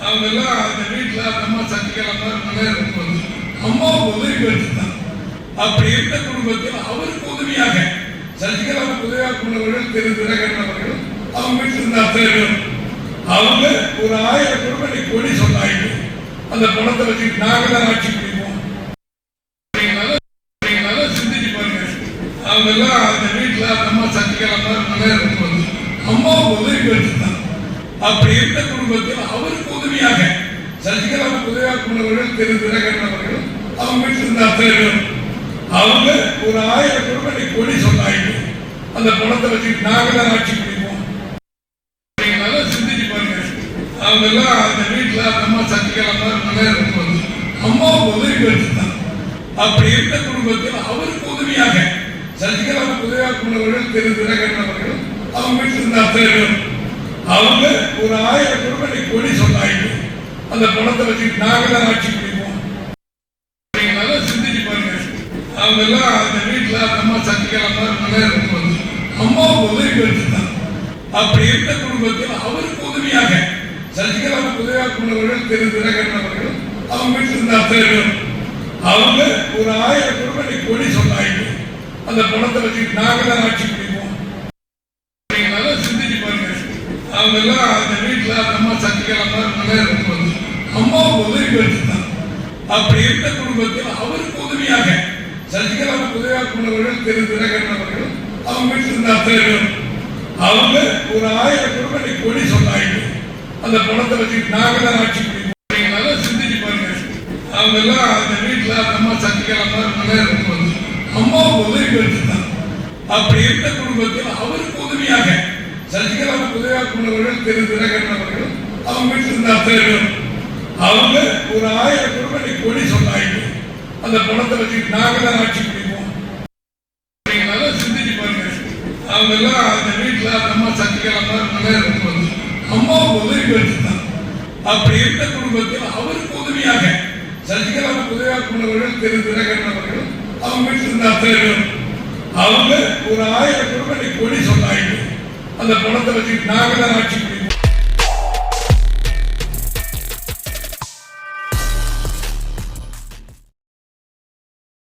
அவங்க எல்லாம் அந்த வீட்டுல அந்த அம்மா சசிகலா மாதிரி இருக்கும்போது அம்மாவுக்கு உதவி பெற்றுதான் அப்படி இருந்த குடும்பத்தில் அவருக்கு உதவியாக சசிகலாவுக்கு உதவியாக கொண்டவர்கள் திரு தினகரன் அவர்கள் அவங்க வீட்டில் இருந்த அத்தனை பேரும் அவங்க ஒரு ஆயிரம் ரூபாய் கோடி சொன்னாங்க அந்த பணத்தை வச்சு நாங்கள் தான் ஆட்சி பிடிப்போம் சிந்திச்சு பாருங்க. அவங்க எல்லாம் அந்த வீட்டுல அந்த அம்மா சசிகலா மாதிரி இருக்கும்போது அம்மாவுக்கு உதவி பெற்றுதான் அப்படி இருந்த குடும்பத்தில் அவருக்கு உதவியாக சசிகலாவுக்கு உதவியாக கொண்டவர்கள் திரு தினகரன் அவர்கள் அவங்க வீட்டில் இருந்த அவங்க ஒரு ஆயிரம் ரூபாய் கோடி சொன்னாங்க அந்த பணத்தை வச்சு நாங்களாம் ஆட்சி பிடிப்போம் சிந்திச்சு பாருங்க. அவங்க எல்லாம் அந்த வீட்டுல அந்த அம்மா சசிகலா நல்லா இருக்கும்போது அம்மா உதவி பெற்றுதான். அப்படி இருந்த குடும்பத்தில் அவருக்கு உதவியாக சசிகலாவுக்கு உதவியாக கொண்டவர்கள் திரு தினகரன் அவர்கள் அவங்க வீட்டில் இருந்த அத்தனை அவங்க ஒரு ஆயிரம் ரூபாய் கோடி சொன்னாங்க அந்த பணத்தை வச்சு நாங்க தான் ஆட்சி பிடிப்போம் நல்லா சிந்திச்சு பாருங்க. அவங்க எல்லாம் அந்த வீட்டுல அந்த அம்மா சந்திக்கலாம் நல்லா இருக்கும்போது அம்மாவுக்கு உதவி பெற்றுதான். அப்படி இருந்த குடும்பத்தில் அவருக்கு உதவியாக சசிகலாவுக்கு உதவியாக உள்ளவர்கள் திரு தினகரன் அவர்கள் அவங்க வீட்டில் இருந்த அத்தனை அவங்க ஒரு ஆயிரம் ரூபாய் கோடி சொன்னாங்க அந்த பணத்தை வச்சு நாங்க தான் ஆட்சி பிடிப்போம் நீங்க நல்லா சிந்திச்சு பாருங்க அவங்க எல்லாம் அந்த வீட்டுல அந்த அம்மா சசிகலா மாதிரி இருக்கும்போது அம்மாவுக்கு உதவி பெற்றுதான் அப்படி இருந்த குடும்பத்தில் அவருக்கு உதவியாக சசிகலாவுக்கு உதவியாக கொண்டவர்கள் திரு தினகரன் அவர்கள் அவங்க வீட்டில் இருந்த அத்தனை அவங்க ஒரு ஆயிரம் ரூபாய் கோடி சொன்னாங்க. அந்த பணத்தை வச்சுட்டு நாங்க தான் ஆட்சி பிடிப்போம் நீங்க நல்லா சிந்திச்சு பாருங்க. அவங்க எல்லாம் அந்த வீட்டுல அந்த அம்மா சசிகலா மாதிரி இருக்கும்போது அம்மாவுக்கு உதவி பெற்றுதான் அப்படி இருந்த குடும்பத்தில் அவருக்கு உதவியாக சசிகலாவுக்கு திரு தினகரன் அவர்கள் அவங்க வீட்டில் இருந்த அத்தனை பேரும். அவங்க ஒரு ஆயிரம் ரூபாய் கோடி சொன்னாங்க அந்த பணத்தை வச்சு நாங்க தான் ஆட்சி பிடிப்போம் சிந்திச்சு பாருங்க. அவங்க எல்லாம் அந்த வீட்டுல அந்த அம்மா சசிகலா நல்லா இருக்கும்போது அம்மா உதவி பெற்றுதான். அப்படி இருந்த குடும்பத்தில் அவருக்கு உதவியாக சசிகலா உதவியாக திரு தினகரன் அவர்கள் அவங்க வீட்டில் இருந்த அத்தனை பேரும். அவங்க ஒரு ஆயிரம் ரூபாய் கோடி சொன்னாங்க அந்த பணத்தை வச்சுட்டு நாங்க தான் ஆட்சி